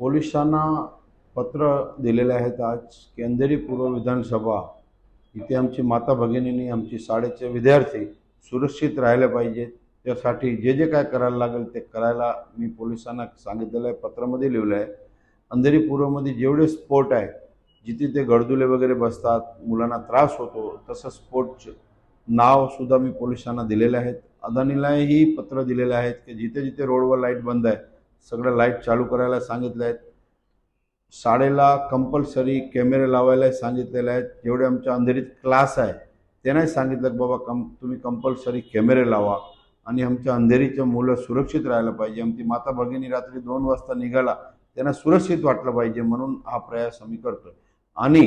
पोलिसांना पत्र दिलेले आहेत आज. की अंधेरी पूर्व विधानसभा इथे आमची माता भगिनींनी आमची शाळेचे विद्यार्थी सुरक्षित राहिले पाहिजेत त्यासाठी जे जे काय करायला लागेल ते करायला मी पोलिसांना सांगितलेलं आहे पत्रामध्ये लिहिलं आहे अंधेरी पूर्वमध्ये जेवढे स्पोर्ट आहे जिथे ते गडदुले वगैरे बसतात मुलांना त्रास होतो तसं स्पोर्टचे नावसुद्धा मी पोलिसांना दिलेले आहेत अदानीलाही पत्र दिलेले आहेत की जिथे जिथे रोडवर लाइट बंद आहे सगळं लाइट चालू करायला सांगितलं आहेत शाळेला कंपल्सरी कॅमेरे लावायला सांगितलेले आहेत. जेवढे आमच्या अंधेरीत क्लास आहे त्यांनाही सांगितलं की बाबा कम तुम्ही कंपल्सरी कॅमेरे लावा. आणि आमच्या अंधेरीच्या मुलं सुरक्षित राहायला पाहिजे. आमची माता भगिनी रात्री दोन वाजता निघाला त्यांना सुरक्षित वाटलं पाहिजे म्हणून हा प्रयास आम्ही करतो आणि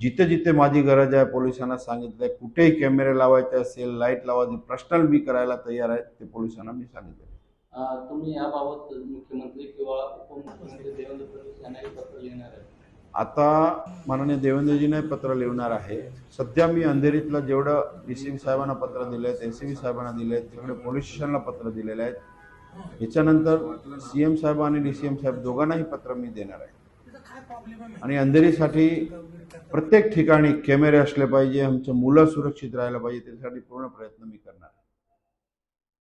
जिथे जिथे माझी गरज आहे पोलिसांना सांगितलं आहे कुठेही कॅमेरे लावायचे असेल लाइट लावायचे पर्सनल मी करायला तयार आहे ते पोलिसांना मी सांगितलं तुम्ही याबाबत मुख्यमंत्री किंवा उपमुख्यमंत्री देवेंद्र फडणवीस यांनाही पत्र लिहिणार आहे. आता माननीय देवेंद्रजीने पत्र लिहिणार आहे. सध्या मी अंधेरीतलं जेवढं डी सी बी साहेबांना पत्र दिले आहेत एस सी बी साहेबांना दिले आहेत तिकडे पोलीस स्टेशनला पत्र दिलेले आहेत याच्यानंतर सी एम साहेब आणि डी सी एम साहेब दोघांनाही पत्र मी देणार आहे. आणि अंधेरीसाठी प्रत्येक ठिकाणी कॅमेरे असले पाहिजे आमचं मुलं सुरक्षित राहायला पाहिजे त्यासाठी पूर्ण प्रयत्न मी करणार आहे.